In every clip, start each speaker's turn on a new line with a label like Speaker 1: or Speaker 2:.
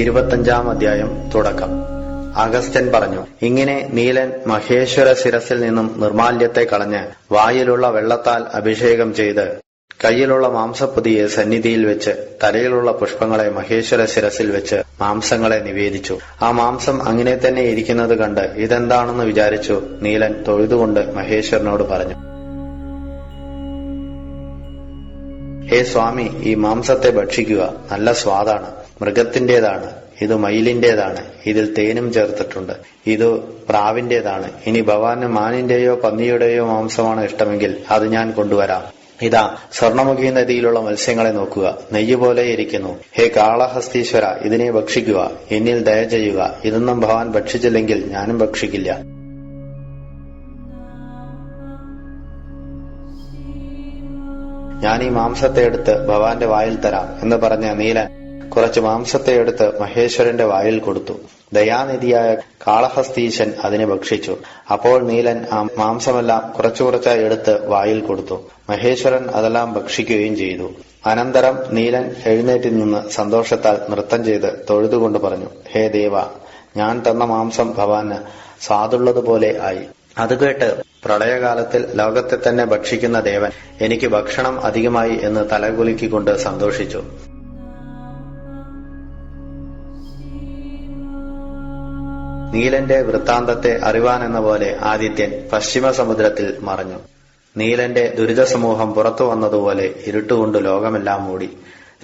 Speaker 1: ഇരുപത്തഞ്ചാം അധ്യായം തുടക്കം. അഗസ്ത്യൻ പറഞ്ഞു ഇങ്ങനെ നീലൻ മഹേശ്വര ശിരസിൽ നിന്നും നിർമാല്യത്തെ കളഞ്ഞ് വായിലുള്ള വെള്ളത്താൽ അഭിഷേകം ചെയ്ത് കയ്യിലുള്ള മാംസപ്പൊതിയെ സന്നിധിയിൽ വെച്ച് തലയിലുള്ള പുഷ്പങ്ങളെ മഹേശ്വര ശിരസിൽ വെച്ച് മാംസങ്ങളെ നിവേദിച്ചു. ആ മാംസം അങ്ങനെ തന്നെ ഇരിക്കുന്നത് കണ്ട് ഇതെന്താണെന്ന് വിചാരിച്ചു നീലൻ തൊഴുതുകൊണ്ട് മഹേശ്വരനോട് പറഞ്ഞു ഹേ സ്വാമി ഈ മാംസത്തെ ഭക്ഷിക്കുക നല്ല സ്വാദാണ്. മൃഗത്തിന്റേതാണ് ഇത് മയിലിന്റേതാണ് ഇതിൽ തേനും ചേർത്തിട്ടുണ്ട് ഇത് പ്രാവിന്റേതാണ്. ഇനി ഭവാന് മാനിന്റെയോ പന്നിയുടെയോ മാംസമാണ് ഇഷ്ടമെങ്കിൽ അത് ഞാൻ കൊണ്ടുവരാം. ഇതാ സ്വർണമുഖി നദിയിലുള്ള മത്സ്യങ്ങളെ നോക്കുക നെയ്യ് പോലെ ഇരിക്കുന്നു. ഹേ കാളഹസ്തീശ്വര ഇതിനെ ഭക്ഷിക്കുക എന്നിൽ ദയ ചെയ്യുക ഇതൊന്നും ഭവാൻ ഭക്ഷിച്ചില്ലെങ്കിൽ ഞാനും ഭക്ഷിക്കില്ല. ഞാൻ ഈ മാംസത്തെ എടുത്ത് ഭവാന്റെ വായിൽ തരാം എന്ന് പറഞ്ഞ നീലൻ കുറച്ച് മാംസത്തെ എടുത്ത് മഹേശ്വരന്റെ വായിൽ കൊടുത്തു. ദയാനിധിയായ കാളഹസ്തീശൻ അതിനെ ഭക്ഷിച്ചു. അപ്പോൾ നീലൻ ആ മാംസമെല്ലാം കുറച്ചു കുറച്ചായി എടുത്ത് വായിൽ കൊടുത്തു. മഹേശ്വരൻ അതെല്ലാം ഭക്ഷിക്കുകയും ചെയ്തു. അനന്തരം നീലൻ എഴുന്നേറ്റിൽ നിന്ന് സന്തോഷത്താൽ നൃത്തം ചെയ്ത് തൊഴുതുകൊണ്ട് പറഞ്ഞു ഹേ ദേവ ഞാൻ തന്ന മാംസം ഭവാന് സ്വാദുള്ളതുപോലെ ആയി. അത് കേട്ട് പ്രളയകാലത്തിൽ ലോകത്തെ തന്നെ ഭക്ഷിക്കുന്ന ദേവൻ എനിക്ക് ഭക്ഷണം അധികമായി എന്ന് തലകുലുക്കിക്കൊണ്ട് സന്തോഷിച്ചു. നീലന്റെ വൃത്താന്തത്തെ അറിവാനെന്ന പോലെ ആദിത്യൻ പശ്ചിമ സമുദ്രത്തിൽ മറഞ്ഞു. നീലന്റെ ദുരിത സമൂഹം പുറത്തു വന്നതുപോലെ ഇരുട്ടുകൊണ്ട് ലോകമെല്ലാം മൂടി.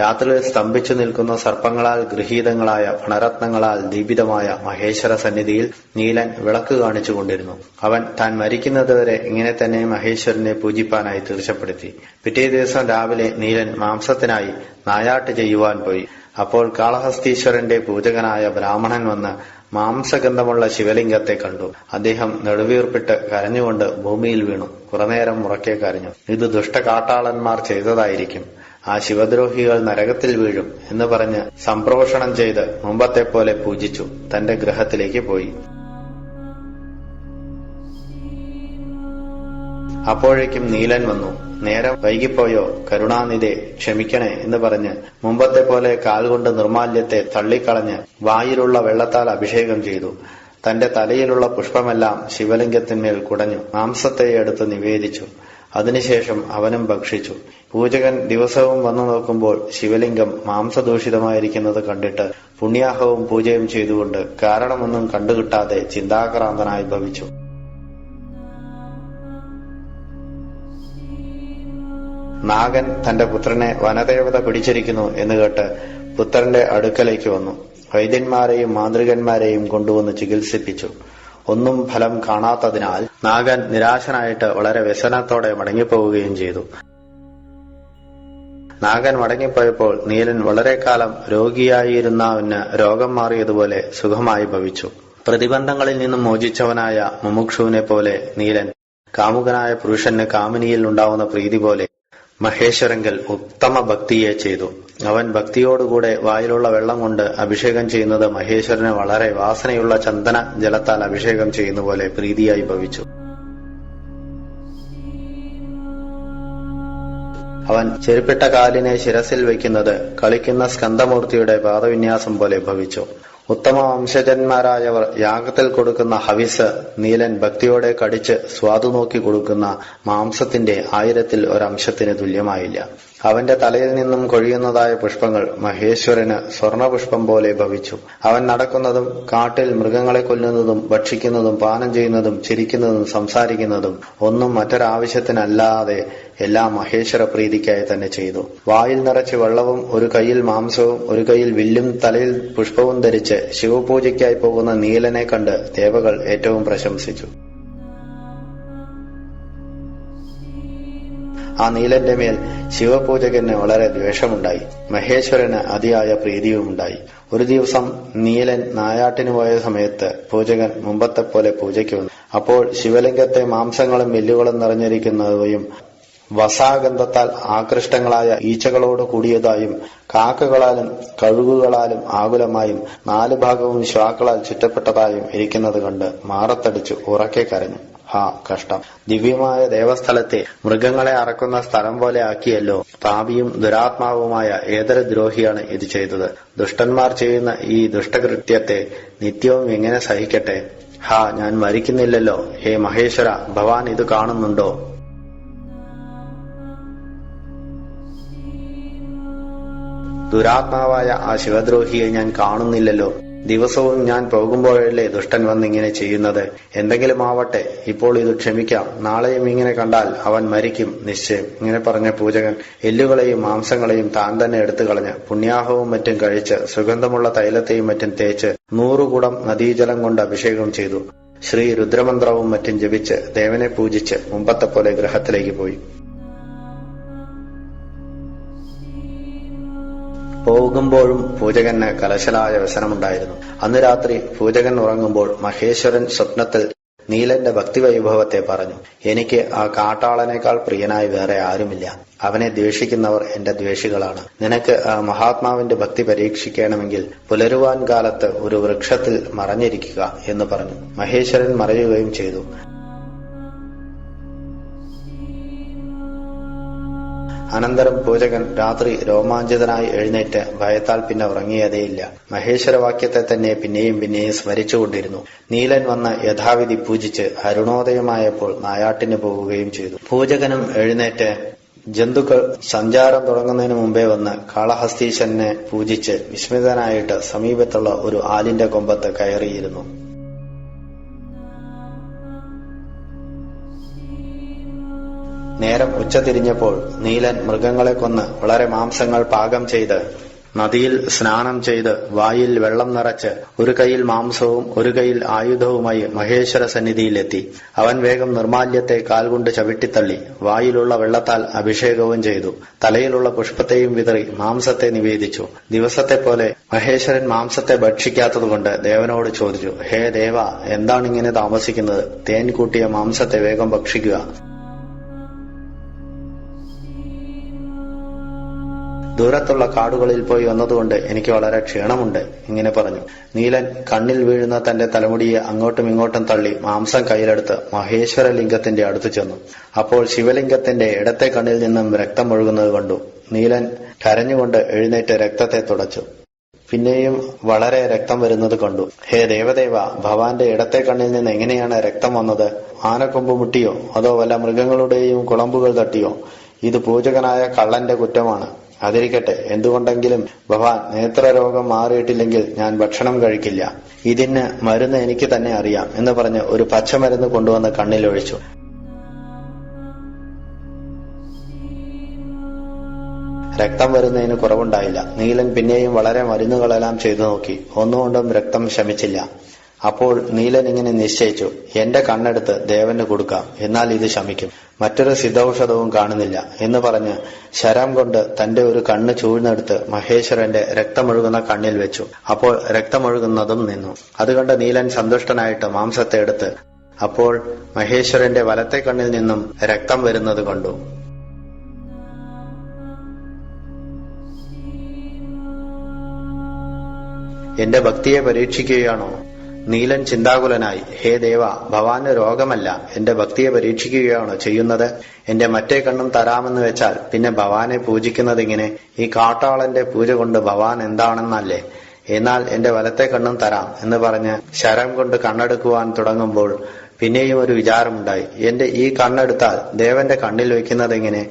Speaker 1: രാത്രിയിൽ സ്തംഭിച്ചു നിൽക്കുന്ന സർപ്പങ്ങളാൽ ഗൃഹീതങ്ങളായ ഫണരത്നങ്ങളാൽ ദീപിതമായ മഹേശ്വര സന്നിധിയിൽ നീലൻ വിളക്ക് കാണിച്ചുകൊണ്ടിരുന്നു അവൻ താൻ മരിക്കുന്നതുവരെ ഇങ്ങനെ തന്നെ മഹേശ്വരനെ പൂജിപ്പാനായി തീർച്ചപ്പെടുത്തി. പിറ്റേ ദിവസം രാവിലെ നീലൻ മാംസത്തിനായി നായാട്ട് ചെയ്യുവാൻ പോയി. അപ്പോൾ കാളഹസ്തീശ്വരന്റെ പൂജകനായ ബ്രാഹ്മണൻ വന്ന് മാംസഗന്ധമുള്ള ശിവലിംഗത്തെ കണ്ടു. അദ്ദേഹം നെടുവീർപ്പിട്ട് കരഞ്ഞുകൊണ്ട് ഭൂമിയിൽ വീണു. കുറനേരം ഉറക്കെ കരഞ്ഞു. ഇത് ദുഷ്ടകാട്ടാളന്മാർ ചെയ്തതായിരിക്കും. ആ ശിവദ്രോഹികൾ നരകത്തിൽ വീഴും എന്ന് പറഞ്ഞ് സംപ്രോഷണം ചെയ്ത് മുമ്പത്തെ പോലെ പൂജിച്ചു. തന്റെ ഗ്രഹത്തിലേക്ക് പോയി. അപ്പോഴേക്കും നീലൻ വന്നു. നേരം വൈകിപ്പോയോ? കരുണാനിധെ ക്ഷമിക്കണേ എന്ന് പറഞ്ഞ് മുമ്പത്തെ പോലെ കാൽകൊണ്ട് നിർമാല്യത്തെ തള്ളിക്കളഞ്ഞ് വായിലുള്ള വെള്ളത്താൽ അഭിഷേകം ചെയ്തു. തന്റെ തലയിലുള്ള പുഷ്പമെല്ലാം ശിവലിംഗത്തിന്മേൽ കുടഞ്ഞു. മാംസത്തെ എടുത്ത് നിവേദിച്ചു. അതിനുശേഷം അവനും ഭക്ഷിച്ചു. പൂജകൻ ദിവസവും വന്നു നോക്കുമ്പോൾ ശിവലിംഗം മാംസദൂഷിതമായിരിക്കുന്നത് കണ്ടിട്ട് പുണ്യാഹവും പൂജയും ചെയ്തുകൊണ്ട് കാരണമൊന്നും കണ്ടുകിട്ടാതെ ചിന്താക്രാന്തനായി ഭവിച്ചു. നാഗൻ തന്റെ പുത്രനെ വനദേവത പിടിച്ചിരിക്കുന്നു എന്ന് കേട്ട് പുത്രന്റെ അടുക്കലേക്ക് വന്നു. വൈദ്യന്മാരെയും മാന്ത്രികന്മാരെയും കൊണ്ടുവന്ന് ചികിത്സിപ്പിച്ചു. ഒന്നും ഫലം കാണാത്തതിനാൽ നാഗൻ നിരാശനായിട്ട് വളരെ വ്യസനത്തോടെ മടങ്ങിപ്പോവുകയും ചെയ്തു. നാഗൻ മടങ്ങിപ്പോയപ്പോൾ നീലൻ വളരെ കാലം രോഗിയായിരുന്നവന് രോഗം മാറിയതുപോലെ സുഖമായി ഭവിച്ചു. പ്രതിബന്ധങ്ങളിൽ നിന്നും മോചിച്ചവനായ മുമുക്ഷുവിനെ പോലെ നീലൻ കാമുകനായ പുരുഷന് കാമിനിയിൽ ഉണ്ടാവുന്ന പ്രീതി പോലെ മഹേശ്വരങ്കൽ ഉത്തമ ഭക്തിയെ ചെയ്തു. അവൻ ഭക്തിയോടുകൂടെ വായിലുള്ള വെള്ളം കൊണ്ട് അഭിഷേകം ചെയ്യുന്നത് മഹേശ്വരന് വളരെ വാസനയുള്ള ചന്ദന ജലത്താൽ അഭിഷേകം ചെയ്യുന്ന പോലെ പ്രീതിയായി ഭവിച്ചു. അവൻ ചെരുപ്പിട്ട കാലിനെ ശിരസിൽ വയ്ക്കുന്നത് കളിക്കുന്ന സ്കന്ദമൂർത്തിയുടെ പാദവിന്യാസം പോലെ ഭവിച്ചു. ഉത്തമ വംശജന്മാരായവർ യാഗത്തിൽ കൊടുക്കുന്ന ഹവിസ് നീലൻ ഭക്തിയോടെ കടിച്ച് സ്വാദു നോക്കി കൊടുക്കുന്ന മാംസത്തിന്റെ ആയിരത്തിൽ ഒരംശത്തിന് തുല്യമായില്ല. അവന്റെ തലയിൽ നിന്നും കൊഴിയുന്നതായ പുഷ്പങ്ങൾ മഹേശ്വരന് സ്വർണപുഷ്പം പോലെ ഭവിച്ചു. അവൻ നടക്കുന്നതും കാട്ടിൽ മൃഗങ്ങളെ കൊല്ലുന്നതും ഭക്ഷിക്കുന്നതും പാനം ചെയ്യുന്നതും ചിരിക്കുന്നതും സംസാരിക്കുന്നതും ഒന്നും മറ്റൊരാവശ്യത്തിനല്ലാതെ എല്ലാം മഹേശ്വര പ്രീതിക്കായി തന്നെ ചെയ്തു. വായിൽ നിറച്ച് വെള്ളവും ഒരു കൈയിൽ മാംസവും ഒരു കൈയിൽ വില്ലും തലയിൽ പുഷ്പവും ധരിച്ച് ശിവപൂജയ്ക്കായി പോകുന്ന നീലനെ കണ്ട് ദേവകൾ ഏറ്റവും പ്രശംസിച്ചു. ആ നീലന്റെ മേൽ ശിവപൂജകന് വളരെ ദ്വേഷമുണ്ടായി. മഹേശ്വരന് അതിയായ പ്രീതിയുമുണ്ടായി. ഒരു ദിവസം നീലൻ നായാട്ടിന് പോയ സമയത്ത് പൂജകൻ മുമ്പത്തെ പോലെ പൂജയ്ക്ക് വന്നു. അപ്പോൾ ശിവലിംഗത്തെ മാംസങ്ങളും വെല്ലുകളും നിറഞ്ഞിരിക്കുന്നതും വസാഗന്ധത്താൽ ആകൃഷ്ടങ്ങളായ ഈച്ചകളോട് കൂടിയതായും കാക്കകളാലും കഴുകുകളാലും ആകുലമായും നാലു ഭാഗവും ശ്വാക്കളാൽ ചുറ്റപ്പെട്ടതായും ഇരിക്കുന്നത് കണ്ട് മാറത്തടിച്ചു ഉറക്കെ കരഞ്ഞു. ഹാ കഷ്ടം. ദിവ്യമായ ദേവസ്ഥലത്തെ മൃഗങ്ങളെ അറക്കുന്ന സ്ഥലം പോലെ ആക്കിയല്ലോ പാപിയും ദുരാത്മാവുമായ ഏതൊരു ദ്രോഹിയാണ് ഇത് ചെയ്തത്. ദുഷ്ടന്മാർ ചെയ്യുന്ന ഈ ദുഷ്ടകൃത്യത്തെ നിത്യവും എങ്ങനെ സഹിക്കട്ടെ? ഹാ ഞാൻ മരിക്കുന്നില്ലല്ലോ. ഹേ മഹേശ്വര ഭവാൻ ഇത് കാണുന്നുണ്ടോ? ദുരാത്മാവായ ആ ശിവദ്രോഹിയെ ഞാൻ കാണുന്നില്ലല്ലോ. ദിവസവും ഞാൻ പോകുമ്പോഴല്ലേ ദുഷ്ടൻ വന്നിങ്ങനെ ചെയ്യുന്നത്? എന്തെങ്കിലും ആവട്ടെ ഇപ്പോൾ ഇത് ക്ഷമിക്കാം. നാളെയും ഇങ്ങനെ കണ്ടാൽ അവൻ മരിക്കും നിശ്ചയം. ഇങ്ങനെ പറഞ്ഞ പൂജകൻ എല്ലുകളെയും മാംസങ്ങളെയും താൻ തന്നെ എടുത്തു കളഞ്ഞ് പുണ്യാഹവും മറ്റും കഴിച്ച് സുഗന്ധമുള്ള തൈലത്തെയും മറ്റും തേച്ച് നൂറുകുടം നദീജലം കൊണ്ട് അഭിഷേകം ചെയ്തു. ശ്രീ രുദ്രമന്ത്രവും മറ്റും ജപിച്ച് ദേവനെ പൂജിച്ച് മുമ്പത്തെ പോലെ ഗ്രഹത്തിലേക്ക് പോയി. പോകുമ്പോഴും പൂജകന് കലശലായ വ്യസനമുണ്ടായിരുന്നു. അന്ന് രാത്രി പൂജകൻ ഉറങ്ങുമ്പോൾ മഹേശ്വരൻ സ്വപ്നത്തിൽ നീലന്റെ ഭക്തിവൈഭവത്തെ പറഞ്ഞു എനിക്ക് ആ കാട്ടാളനേക്കാൾ പ്രിയനായി വേറെ ആരുമില്ല. അവനെ ദ്വേഷിക്കുന്നവർ എന്റെ ദ്വേഷികളാണ്. നിനക്ക് ആ മഹാത്മാവിന്റെ ഭക്തി പരീക്ഷിക്കണമെങ്കിൽ പുലരുവാൻ കാലത്ത് ഒരു വൃക്ഷത്തിൽ മറഞ്ഞിരിക്കുക എന്ന് പറഞ്ഞു. മഹേശ്വരൻ മറയുകയും ചെയ്തു. അനന്തരം പൂജകൻ രാത്രി രോമാഞ്ചിതനായി എഴുന്നേറ്റ് ഭയത്താൽ പിന്നെ ഉറങ്ങിയതേയില്ല. മഹേശ്വരവാക്യത്തെ തന്നെ പിന്നെയും പിന്നെയും സ്മരിച്ചുകൊണ്ടിരുന്നു. നീലൻ വന്ന് യഥാവിധി പൂജിച്ച് അരുണോദയമായപ്പോൾ നായാട്ടിന് പോവുകയും ചെയ്തു. പൂജകനും എഴുന്നേറ്റ് ജന്തുക്കൾ സഞ്ചാരം തുടങ്ങുന്നതിന് മുമ്പേ വന്ന് കാളഹസ്തീശനെ പൂജിച്ച് വിസ്മിതനായിട്ട് സമീപത്തുള്ള ഒരു ആലിന്റെ കൊമ്പത്ത് കയറിയിരുന്നു. നേരം ഉച്ചതിരിഞ്ഞപ്പോൾ നീലൻ മൃഗങ്ങളെ കൊന്ന് വളരെ മാംസങ്ങൾ പാകം ചെയ്ത് നദിയിൽ സ്നാനം ചെയ്ത് വായിൽ വെള്ളം നിറച്ച് ഒരു കൈയിൽ മാംസവും ഒരു കൈയിൽ ആയുധവുമായി മഹേശ്വര സന്നിധിയിലെത്തി. അവൻ വേഗം നിർമാല്യത്തെ കാൽകൊണ്ട് ചവിട്ടിത്തള്ളി. വായിലുള്ള വെള്ളത്താൽ അഭിഷേകവും ചെയ്തു. തലയിലുള്ള പുഷ്പത്തെയും വിതറി മാംസത്തെ നിവേദിച്ചു. ദിവസത്തെ പോലെ മഹേശ്വരൻ മാംസത്തെ ഭക്ഷിക്കാത്തതുകൊണ്ട് ദേവനോട് ചോദിച്ചു ഹേ ദേവ എന്താണിങ്ങനെ താമസിക്കുന്നത്? തേൻ കൂട്ടിയ മാംസത്തെ വേഗം ഭക്ഷിക്കുക. ദൂരത്തുള്ള കാടുകളിൽ പോയി വന്നതുകൊണ്ട് എനിക്ക് വളരെ ക്ഷീണമുണ്ട്. ഇങ്ങനെ പറഞ്ഞു. നീലൻ കണ്ണിൽ വീഴുന്ന തന്റെ തലമുടിയെ അങ്ങോട്ടും ഇങ്ങോട്ടും തള്ളി മാംസം കയ്യിലെടുത്ത് മഹേശ്വര ലിംഗത്തിന്റെ അടുത്തു ചെന്നു. അപ്പോൾ ശിവലിംഗത്തിന്റെ ഇടത്തെ കണ്ണിൽ നിന്നും രക്തം ഒഴുകുന്നത് കണ്ടു. നീലൻ കരഞ്ഞുകൊണ്ട് എഴുന്നേറ്റ് രക്തത്തെ തുടച്ചു. പിന്നെയും വളരെ രക്തം വരുന്നത് കണ്ടു. ഹേ ദേവദേവ ഭവാന്റെ ഇടത്തെ കണ്ണിൽ നിന്ന് എങ്ങനെയാണ് രക്തം വന്നത്? ആനക്കൊമ്പ് മുട്ടിയോ? അതോ വല്ല മൃഗങ്ങളുടെയും കുളമ്പുകൾ തട്ടിയോ? ഇത് പൂജകനായ കള്ളന്റെ കുറ്റമാണ്. അതിരിക്കട്ടെ. എന്തുകൊണ്ടെങ്കിലും ഭവാൻ നേത്രരോഗം മാറിയിട്ടില്ലെങ്കിൽ ഞാൻ ഭക്ഷണം കഴിക്കില്ല. ഇതിന് മരുന്ന് എനിക്ക് തന്നെ അറിയാം എന്ന് പറഞ്ഞ് ഒരു പച്ചമരുന്ന് കൊണ്ടുവന്ന് കണ്ണിലൊഴിച്ചു രക്തം വരുന്നതിന് കുറവുണ്ടായില്ല. നീലൻ പിന്നെയും വളരെ മരുന്നുകളെല്ലാം ചെയ്തു നോക്കി. ഒന്നുകൊണ്ടും രക്തം ശമിച്ചില്ല. അപ്പോൾ നീലൻ ഇങ്ങനെ നിശ്ചയിച്ചു എന്റെ കണ്ണെടുത്ത് ദേവന് കൊടുക്കാം. എന്നാൽ ഇത് ശമിക്കും. മറ്റൊരു സിദ്ധൌഷധവും കാണുന്നില്ല എന്ന് പറഞ്ഞ് ശരം കൊണ്ട് തന്റെ ഒരു കണ്ണ് ചൂഴ്ന്നെടുത്ത് മഹേശ്വരന്റെ രക്തമൊഴുകുന്ന കണ്ണിൽ വെച്ചു. അപ്പോൾ രക്തമൊഴുകുന്നതും നിന്നു. അതുകൊണ്ട് നീലൻ സന്തുഷ്ടനായിട്ട് മാംസത്തെ എടുത്ത് അപ്പോൾ മഹേശ്വരന്റെ വലത്തെ കണ്ണിൽ നിന്നും രക്തം വരുന്നത് കണ്ടു. എന്റെ ഭക്തിയെ പരീക്ഷിക്കുകയാണോ? നീലൻ ചിന്താകുലനായി ഹേ ദേവ ഭവാന് രോഗമല്ല എന്റെ ഭക്തിയെ പരീക്ഷിക്കുകയാണോ ചെയ്യുന്നത്? എന്റെ മറ്റേ കണ്ണും തരാമെന്ന് വെച്ചാൽ പിന്നെ ഭവാനെ പൂജിക്കുന്നതിങ്ങനെ? ഈ കാട്ടാളന്റെ പൂജ കൊണ്ട് ഭവാൻ എന്താണെന്നല്ലേ? എന്നാൽ എന്റെ വലത്തെ കണ്ണും തരാം എന്ന് പറഞ്ഞ് ശരം കൊണ്ട് കണ്ണെടുക്കുവാൻ തുടങ്ങുമ്പോൾ പിന്നെയും ഒരു വിചാരമുണ്ടായി. എന്റെ ഈ കണ്ണെടുത്താൽ ദേവന്റെ കണ്ണിൽ വെക്കുന്നതെങ്ങനെ?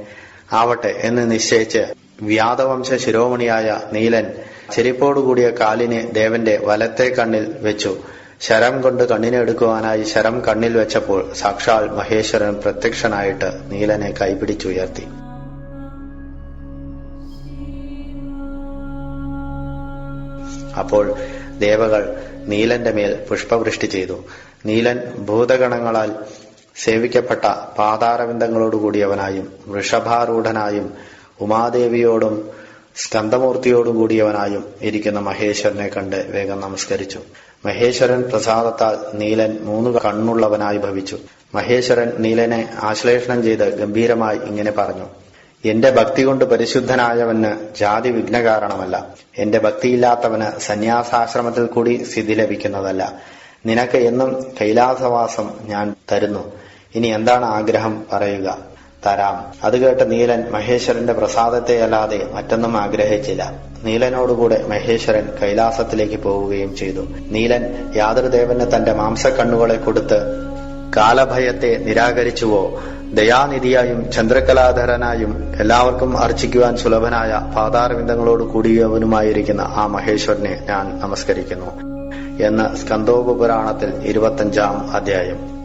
Speaker 1: ആവട്ടെ എന്ന് നിശ്ചയിച്ച് വ്യാതവംശ ശിരോമണിയായ നീലൻ ചെരിപ്പോടുകൂടിയ കാലിനെ ദേവന്റെ വലത്തെ കണ്ണിൽ വെച്ചു. ശരം കൊണ്ട് കണ്ണിനെ എടുക്കുവാനായി ശരം കണ്ണിൽ വെച്ചപ്പോൾ സാക്ഷാൽ മഹേശ്വരൻ പ്രത്യക്ഷനായിട്ട് നീലനെ കൈപിടിച്ചുയർത്തി. അപ്പോൾ ദേവകൾ നീലന്റെ മേൽ പുഷ്പവൃഷ്ടി ചെയ്തു. നീലൻ ഭൂതഗണങ്ങളാൽ സേവിക്കപ്പെട്ട പാതാരവിന്ദങ്ങളോടുകൂടിയവനായും വൃഷഭാരൂഢനായും ഉമാദേവിയോടും സ്കന്ദമൂർത്തിയോടും കൂടിയവനായും ഇരിക്കുന്ന മഹേശ്വരനെ കണ്ട് വേഗം നമസ്കരിച്ചു. മഹേശ്വരൻ പ്രസാദത്താൽ നീലൻ മൂന്ന് കണ്ണുള്ളവനായി ഭവിച്ചു. മഹേശ്വരൻ നീലനെ ആശ്ലേഷണം ചെയ്ത് ഗംഭീരമായി ഇങ്ങനെ പറഞ്ഞു. എന്റെ ഭക്തി കൊണ്ട് പരിശുദ്ധനായവന് ജാതി വിഘ്നകാരണമല്ല എന്റെ ഭക്തിയില്ലാത്തവന് സന്യാസാശ്രമത്തിൽ കൂടി സ്ഥിതി ലഭിക്കുന്നതല്ല. നിനക്ക് എന്നും കൈലാസവാസം ഞാൻ തരുന്നു. ഇനി എന്താണ് ആഗ്രഹം? പറയുക. തരാം. അത് കേട്ട നീലൻ മഹേശ്വരന്റെ പ്രസാദത്തെയല്ലാതെ മറ്റൊന്നും ആഗ്രഹിച്ചില്ല. നീലനോടുകൂടെ മഹേശ്വരൻ കൈലാസത്തിലേക്ക് പോവുകയും ചെയ്തു. നീലൻ യാതൃദേവന് തന്റെ മാംസക്കണ്ണുകളെ കൊടുത്ത് കാലഭയത്തെ നിരാകരിച്ചുവോ? ദയാനിധിയായും ചന്ദ്രകലാധരനായും എല്ലാവർക്കും അർച്ചിക്കുവാൻ സുലഭനായ പാതാരവിന്ദങ്ങളോട് കൂടിയവനുമായിരിക്കുന്ന ആ മഹേശ്വരനെ ഞാൻ നമസ്കരിക്കുന്നു. എന്ന് സ്കന്ദോപുരാണത്തിൽ ഇരുപത്തഞ്ചാം അധ്യായം.